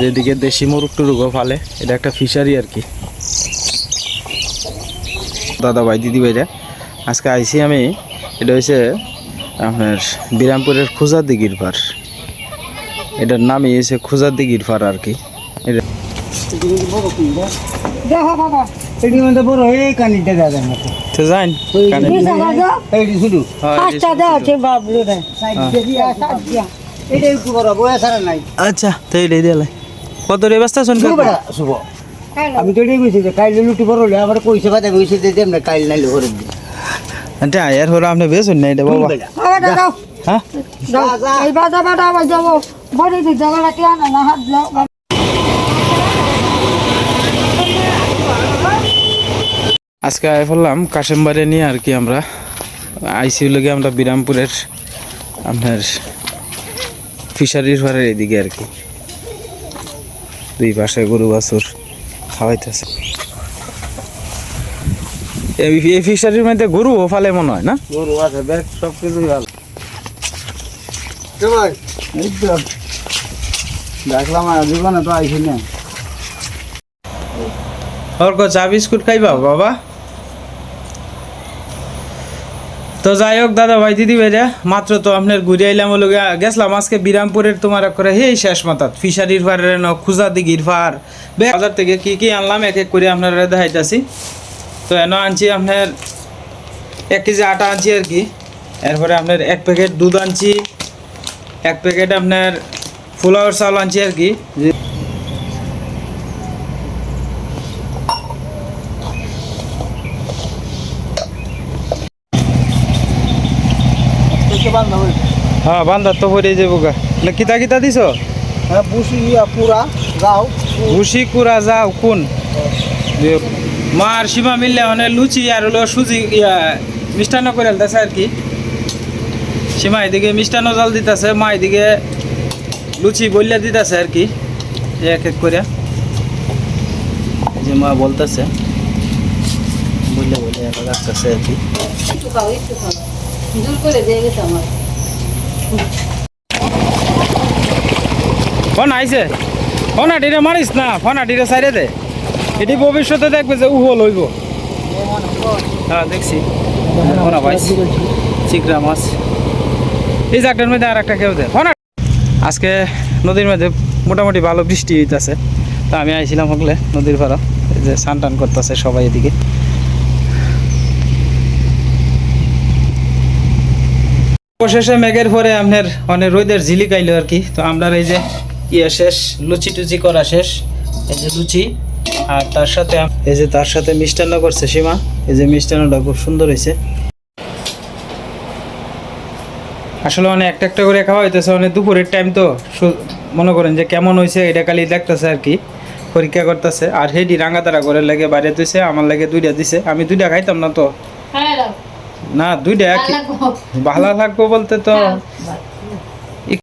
যেদিকে দেশি মোরগ টুরুগও ফালে এটা একটা ফিশারি আর কি। দাদা ভাই দিদি ভাইরা আজকে আইসি আমি এটা হচ্ছে আপনার বিরামপুরের খুজা দিঘির পার এটার নামই হয়েছে খুজা দিঘির পার আর কি। এটা হ্যাঁ, এই যে পাঁচটা দেওয়া আছে বাবলু রে এটা একটু বড় বয়া ছাড়া নাই। আচ্ছা তো এটাই দিলে কত রে ব্যস্ত আছেন শুভ আমি তো এটাই কইছি যে কাইলে লুটি বড় হলে আবার কইছে বাদে কইছে যে দেমনে কাইল নাইলে ঘরে দিই আন্টি আয়ার হলো আপনি বেসুন না এটা বাবা। হ্যাঁ? এই বাজা বাটা আবার যাব। বড়ি দি জায়গাটা কে আনা না হাত আজকে আয় পড়লাম কাশেমবাড়ি নিয়ে আর কি আমরা। আইসিউ লেগে আমরা বিরামপুরের আপনার ফিশারির ঘরের এদিকে আর কি। দুই পাশে গরু বাছুর খাওয়াইতেছে। এই ফিশারির মধ্যে গরুও ফালে মনে হয় না? গরু আছে ব্যাগ সব কিছুই ভালো। দেখলাম জীবনে তো আইসি না। অর্ক চা বিস্কুট খাইবা বাবা? তো যাই হোক, দাদা ভাই, দিদি ভাইরা, মাত্র তো আপনার ঘুরে আইলাম হলো গেছলাম আজকে বিরামপুরের তোমার করে হে শেষ মাথাত, ফিশারির ফারের ন খুজা দিঘির বে- বাজার থেকে কি কি আনলাম, এক এক করে আপনারা দেখাইতাছি। তো এন আনছি আপনার, এক কেজি আটা আনছি আর কি। এরপরে আপনার এক প্যাকেট দুধ আনছি, এক প্যাকেট আপনার ফুলাওয়ার চাউল আনছি আর কি। হ্যাঁ বান্ধার তো পরে যাব গা। না কিতা কিতা দিছ? হ্যাঁ ইয়া পুরা যাও। ভুসি কুড়া যাও কোন? যে মার সীমা মিললে মানে লুচি আর হলো সুজি ইয়া মিষ্টান্ন করে আলতেছে আর কি। সীমা এদিকে মিষ্টান্ন জাল দিতেছে মা এদিকে লুচি বললে দিতেছে আর কি। এক এক করে। যে মা বলতেছে বললে বলে রাখতেছে আর কি। দূর করে দিয়ে গেছে ফোন আইছে। ফোন আটিরে মারিস না, ফোন আটিরে সাইডে দে। এটি ভবিষ্যতে দেখবে যে উহো লইব। হ্যাঁ দেখছি। ফোনা পাইছি চিকরা মাছ। এই জায়গাটার মধ্যে আর একটা কেউ দে। ফোন আজকে নদীর মধ্যে মোটামুটি ভালো বৃষ্টি হইতেছে। তা আমি আইছিলাম হকলে নদীর এই যে স্নান টান করতেছে সবাই এদিকে। অবশেষে মেঘের পরে আপনার অনেক রোদের ঝিলিক আইলো আর কি। তো আমরা এই যে ইয়ে শেষ, লুচি টুচি করা শেষ। এই যে লুচি, আর তার সাথে এই যে তার সাথে মিষ্টান্ন করছে সীমা। এই যে মিষ্টান্নটা খুব সুন্দর হয়েছে আসলে অনেক একটা একটা করে খাওয়া হইতেছে অনেক দুপুরের টাইম তো মনে করেন যে কেমন হয়েছে এটা খালি দেখতেছে আর কি। পরীক্ষা করতেছে। আর হেডি রাঙাতারা করে লাগে বাইরে দিছে আমার লাগে দুইটা দিছে। আমি দুইটা খাইতাম না তো। হ্যাঁ না দুইটা ভালো লাগবো। বলতে তো। হ্যাঁ।